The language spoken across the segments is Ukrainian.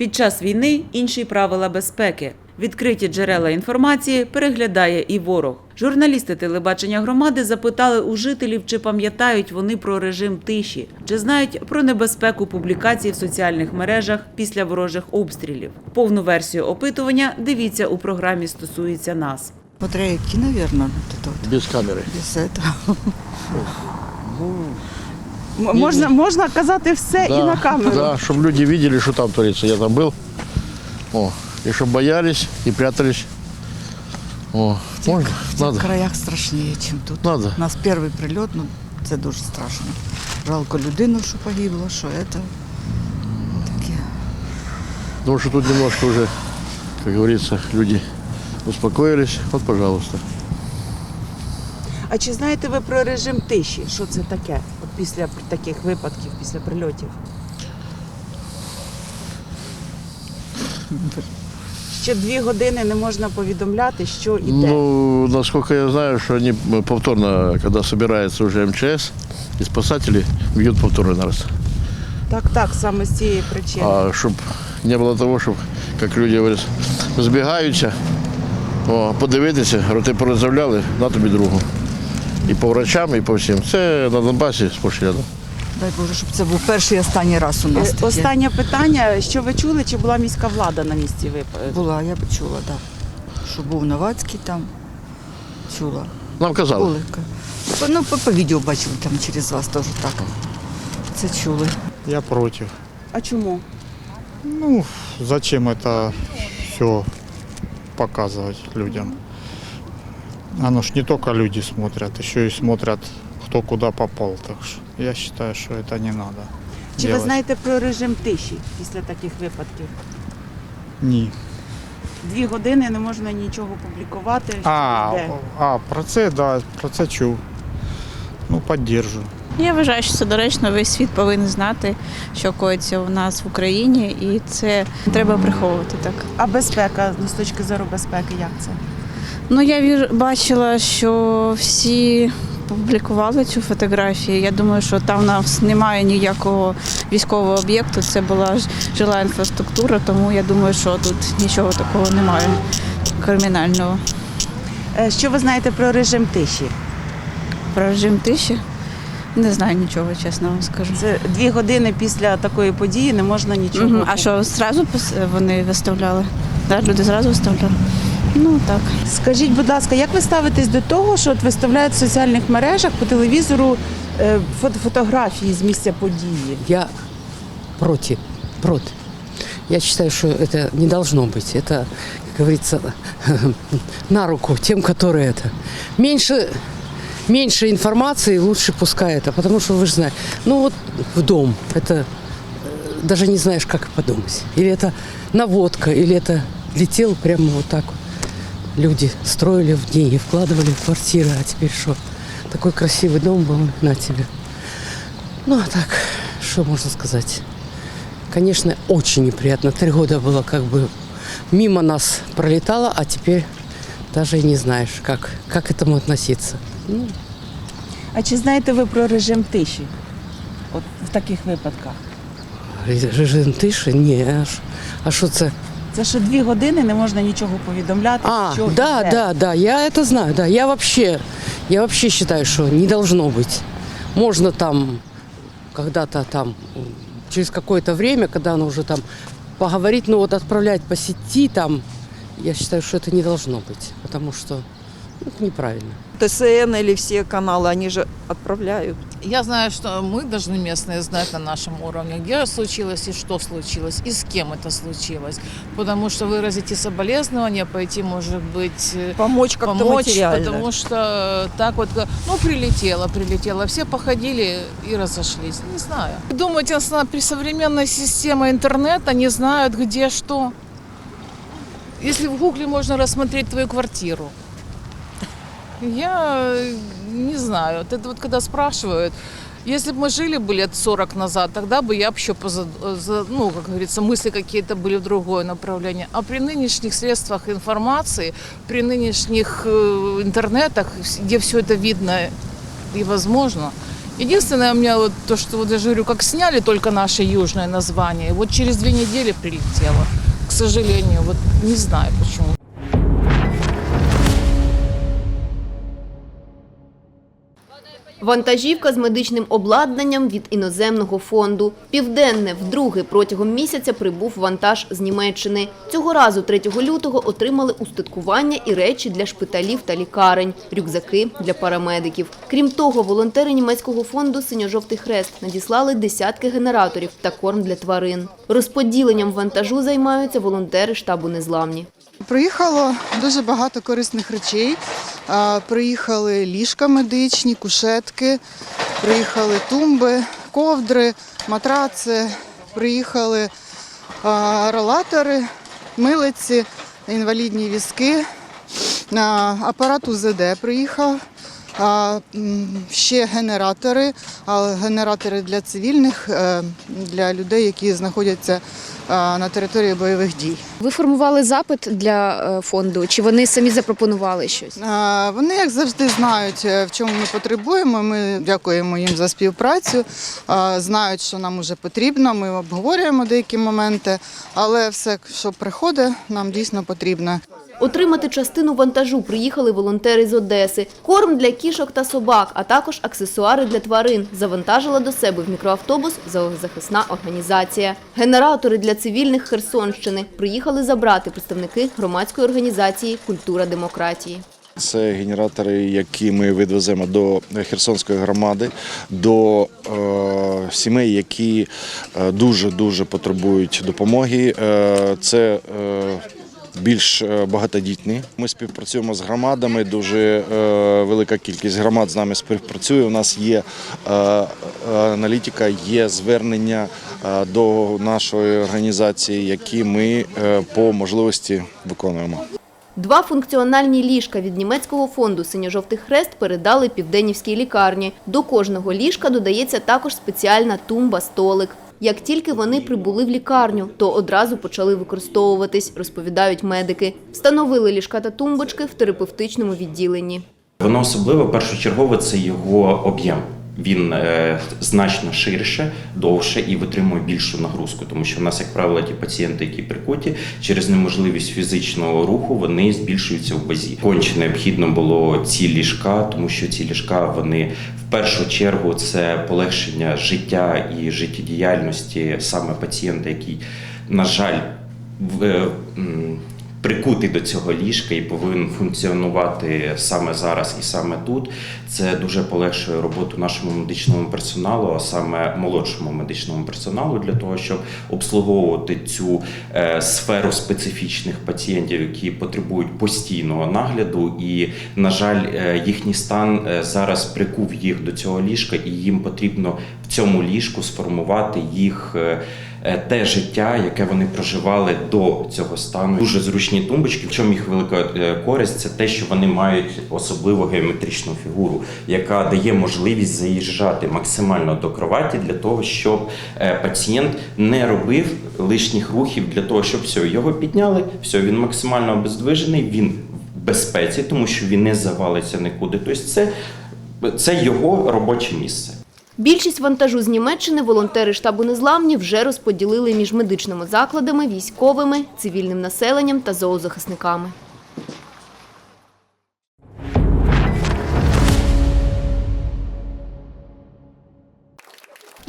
Під час війни інші правила безпеки. Відкриті джерела інформації переглядає і ворог. Журналісти телебачення громади запитали у жителів, чи пам'ятають вони про режим тиші, чи знають про небезпеку публікацій в соціальних мережах після ворожих обстрілів. Повну версію опитування дивіться у програмі «Стосується нас. Смотря які, наверное, вот это вот, Без камеры. без этого. М- Можна, можна казати все і на камеру. Да, чтобы люди видели, что там творится. Я там был. О, и чтобы боялись и прятались. О, можно? В Надо. цих краях страшніше, ніж тут. Надо. У нас перший прильот, ну це дуже страшно. Жалко людину, що погибла, що це таке. Потому что тут немножко уже, как говорится, люди успокоились. Вот, пожалуйста. А чи знаєте ви про режим тиші? Що це таке? От після таких випадків, після прильотів? Що дві години не можна повідомляти, що іде. Ну, насколько я знаю, что они повторно, когда собирается уже МЧС, и спасатели бьют повторно раз. Так, так, саме з цієї причини. А щоб не було того, щоб, як люди говорять, збігаються, о, подивитися, роти порозявляли, на тобі другу. І по врачам, і по всім. Це на Донбасі сплошь. Дай Боже, щоб це був перший і останній раз у нас Е, таке. Останнє питання: що ви чули, чи була міська влада на місці випадку? Була, я б чула, так. Да. Що був Новацький там. Чула. Нам казали. Були. Ну, по, по відео бачили там через вас теж так. Це чули. Я против. А чому? Ну, зачем это все показывать людям? Оно ж не только люди смотрят, еще и смотрят, кто куда попал. Так что я считаю, что это не надо. Чи ви делать. знаєте про режим тиші після таких випадків? Ні. Дві години не можна нічого публікувати. що А, йде. а, про це, да, про це чув. Ну, підтримую. Я вважаю, що це доречно. Весь світ повинен знати, що коїться у нас в Україні, і це треба приховувати так. А безпека ну, з точки зору безпеки, як це? Ну я вір, бачила, що всі публікували цю фотографію. Я думаю, що там у нас немає ніякого військового об'єкту. Це була жила інфраструктура, тому я думаю, що тут нічого такого немає кримінального. Е, Що ви знаєте про режим тиші? Про режим тиші не знаю нічого, чесно вам скажу. Це дві години після такої події не можна нічого. Мгм. А що зразу вони виставляли? Да, люди зразу виставляли? Ну так. Скажіть, будь ласка, як ви ставитесь до того, що от виставляють в соціальних мережах по телевізору е, фото- фотографії з місця події? Я против. Против. Я считаю, что это не должно быть. Это, как говорится, на руку тем, которые это. Меньше, меньше информации, лучше пускай это. Потому что вы же знаете, ну вот в дом, это э, даже не знаешь, как подумать. Или это наводка, или это летел прямо вот так вот. Люди строили в деньги, вкладывали в квартиры, а теперь что? Такой красивый дом был на тебе. Ну, а так, что можно сказать? Конечно, очень неприятно. Три года было как бы мимо нас пролетало, а теперь даже и не знаешь, как, как к этому относиться. Ну, А чи знаєте ви про режим тиші? От в таких випадках? ре- режим тиши? Не, а а что це? Це що дві години не можна нічого повідомляти. А, що да, йде. да, да, я это знаю, да. Я вообще, я вообще считаю, что не должно быть. Можно там, когда-то там, м, через какое-то время, когда оно уже там поговорить, ну вот отправлять по сети там, я считаю, что это не должно быть, потому что ну, это неправильно. ТСН или все каналы, они же отправляют. Я знаю, что мы должны местные знать на нашем уровне, где случилось и что случилось, и с кем это случилось. Потому что выразить и соболезнования, пойти, может быть, э, Помочь как-то помочь, материально. потому что так вот, ну, прилетело, прилетело, все походили и разошлись, не знаю. Думать, если при современной системе интернета не знают, где что. Если в гугле можно рассмотреть твою квартиру, я э, не знаю. Вот Это вот когда спрашивают, если бы мы жили бы лет 40 назад, тогда бы я еще, ну, как говорится, мысли какие-то были в другое направление. А при нынешних средствах информации, при нынешних э, интернетах, где все это видно и возможно, Единственное, у меня вот то, что вот я же говорю, как сняли только наше южное название, вот через две недели прилетело. К сожалению, вот не знаю почему. Вантажівка з медичним обладнанням від іноземного фонду. Південне вдруге протягом місяця прибув вантаж з Німеччини. Цього разу 3 лютого отримали устаткування і речі для шпиталів та лікарень, рюкзаки для парамедиків. Крім того, волонтери німецького фонду Синьо-жовтий хрест надіслали десятки генераторів та корм для тварин. Розподіленням вантажу займаються волонтери штабу Незламні. Приїхало дуже багато корисних речей. Приїхали ліжка медичні, кушетки, приїхали тумби, ковдри, матраци, приїхали ролатори, милиці, інвалідні візки, апарат УЗД приїхав. А, ще генератори, а генератори для цивільних, е, для людей, які знаходяться на території бойових дій. Ви формували запит для е, фонду, чи вони самі запропонували щось? Вони, як завжди, знають, е, в чому ми потребуємо. Ми дякуємо їм за співпрацю. Знають, що нам вже потрібно. Ми обговорюємо деякі моменти, але все, що приходить, нам дійсно потрібно. Отримати частину вантажу приїхали волонтери з Одеси. Корм для кішок та собак, а також аксесуари для тварин. Завантажила до себе в мікроавтобус зоозахисна організація. Генератори для цивільних Херсонщини приїхали забрати представники громадської організації Культура демократії. Це генератори, які ми відвеземо до Херсонської громади, до е, сімей, які дуже дуже потребують допомоги. Е, це е, більш е, багатодітні. Ми співпрацюємо з громадами. Дуже е, велика кількість громад з нами співпрацює. У нас є е, аналітика, є звернення до нашої організації, які ми по можливості виконуємо. Два функціональні ліжка від німецького фонду «Синьо-жовтий хрест» передали південнівській лікарні. До кожного ліжка додається також спеціальна тумба-столик. Як тільки вони прибули в лікарню, то одразу почали використовуватись, розповідають медики. Встановили ліжка та тумбочки в терапевтичному відділенні. Воно особливо першочергово це його об'єм. Він е, значно ширше, довше і витримує більшу нагрузку, тому що в нас, як правило, ті пацієнти, які прикуті, через неможливість фізичного руху вони збільшуються в вазі. Конче необхідно було ці ліжка, тому що ці ліжка вони в першу чергу це полегшення життя і життєдіяльності саме пацієнта, який, на жаль, в, е, прикутий до цього ліжка і повинен функціонувати саме зараз і саме тут. Це дуже полегшує роботу нашому медичному персоналу, а саме молодшому медичному персоналу, для того, щоб обслуговувати цю е, сферу специфічних пацієнтів, які потребують постійного нагляду. І, на жаль, е, їхній стан е, зараз прикув їх до цього ліжка, і їм потрібно в цьому ліжку сформувати їх. Е, те життя, яке вони проживали до цього стану. Дуже зручні тумбочки. В чому їх велика е, користь, це те, що вони мають особливу геометричну фігуру, яка дає можливість заїжджати максимально до кроваті для того, щоб е, пацієнт не робив лишніх рухів для того, щоб все, його підняли, все, він максимально обездвижений, він в безпеці, тому що він не завалиться нікуди. Тобто це, це його робоче місце. Більшість вантажу з Німеччини волонтери штабу Незламні вже розподілили між медичними закладами, військовими, цивільним населенням та зоозахисниками.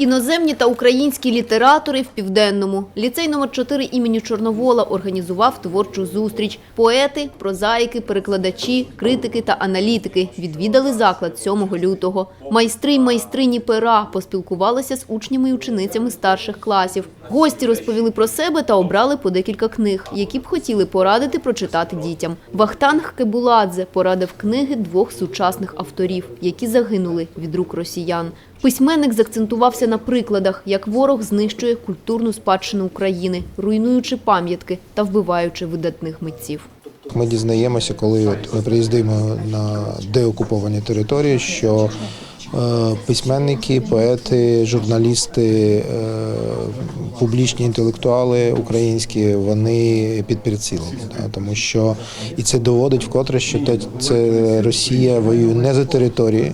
Іноземні та українські літератори в Південному. Ліцей номер 4 імені Чорновола організував творчу зустріч. Поети, прозаїки, перекладачі, критики та аналітики відвідали заклад 7 лютого. Майстри й майстрині пера поспілкувалися з учнями і ученицями старших класів. Гості розповіли про себе та обрали по декілька книг, які б хотіли порадити прочитати дітям. Вахтанг Кебуладзе порадив книги двох сучасних авторів, які загинули від рук росіян. Письменник закцентувався на прикладах, як ворог знищує культурну спадщину України, руйнуючи пам'ятки та вбиваючи видатних митців. Ми дізнаємося, коли от приїздимо на деокуповані території, що е, письменники, поети, журналісти, е, публічні інтелектуали українські, вони під прицілом. Тому що і це доводить вкотре, що це Росія воює не за території.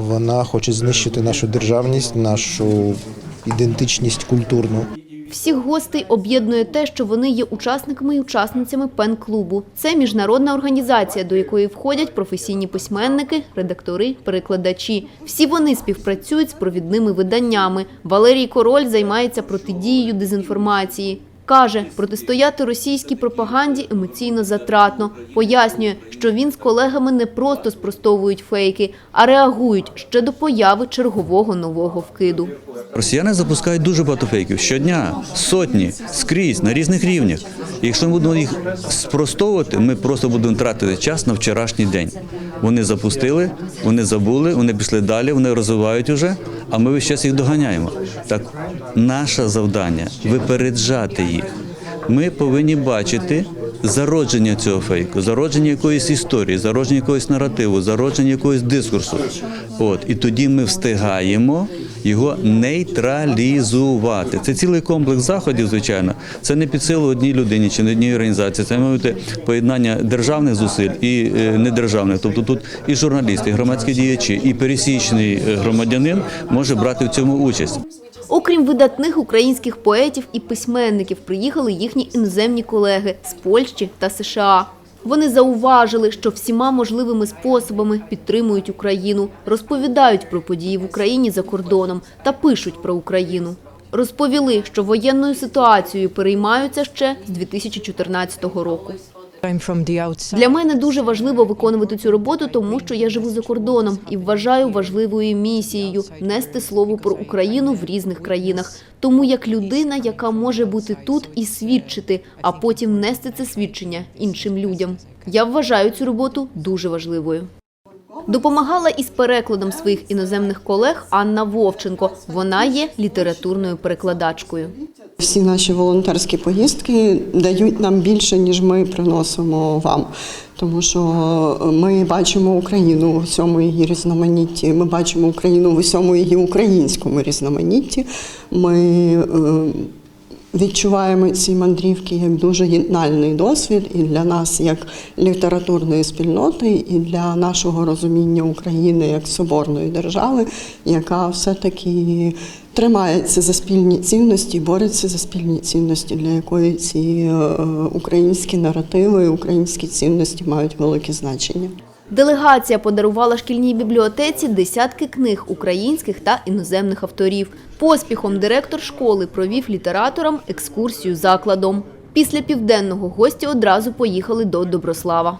Вона хоче знищити нашу державність, нашу ідентичність культурну. Всіх гостей об'єднує те, що вони є учасниками і учасницями пен-клубу. Це міжнародна організація, до якої входять професійні письменники, редактори, перекладачі. Всі вони співпрацюють з провідними виданнями. Валерій Король займається протидією дезінформації. Каже, протистояти російській пропаганді емоційно затратно. Пояснює, що він з колегами не просто спростовують фейки, а реагують ще до появи чергового нового вкиду. Росіяни запускають дуже багато фейків щодня, сотні, скрізь, на різних рівнях. Якщо ми будемо їх спростовувати, ми просто будемо тратити час на вчорашній день. Вони запустили, вони забули, вони пішли далі, вони розвивають уже, а ми весь час їх доганяємо. Так, наше завдання випереджати їх. Ми повинні бачити зародження цього фейку, зародження якоїсь історії, зародження якогось наративу, зародження якогось дискурсу. От і тоді ми встигаємо його нейтралізувати. Це цілий комплекс заходів, звичайно. Це не під силу одній людині чи не одній організації. Це має бути поєднання державних зусиль і е, недержавних. Тобто тут і журналісти, і громадські діячі, і пересічний е, громадянин може брати в цьому участь. Окрім видатних українських поетів і письменників, приїхали їхні іноземні колеги з Польщі та США. Вони зауважили, що всіма можливими способами підтримують Україну, розповідають про події в Україні за кордоном та пишуть про Україну. Розповіли, що воєнною ситуацією переймаються ще з 2014 року. Для мене дуже важливо виконувати цю роботу, тому що я живу за кордоном і вважаю важливою місією нести слово про Україну в різних країнах. Тому як людина, яка може бути тут і свідчити, а потім нести це свідчення іншим людям. Я вважаю цю роботу дуже важливою. Допомагала із перекладом своїх іноземних колег Анна Вовченко. Вона є літературною перекладачкою. Всі наші волонтерські поїздки дають нам більше, ніж ми приносимо вам. Тому що ми бачимо Україну в усьому її різноманітті. Ми бачимо Україну в усьому її українському різноманітті. Ми е, відчуваємо ці мандрівки як дуже єднальний досвід і для нас, як літературної спільноти, і для нашого розуміння України як соборної держави, яка все-таки тримається за спільні цінності, бореться за спільні цінності, для якої ці е, українські наративи, українські цінності мають велике значення. Делегація подарувала шкільній бібліотеці десятки книг українських та іноземних авторів. Поспіхом директор школи провів літераторам екскурсію закладом. Після південного гості одразу поїхали до Доброслава.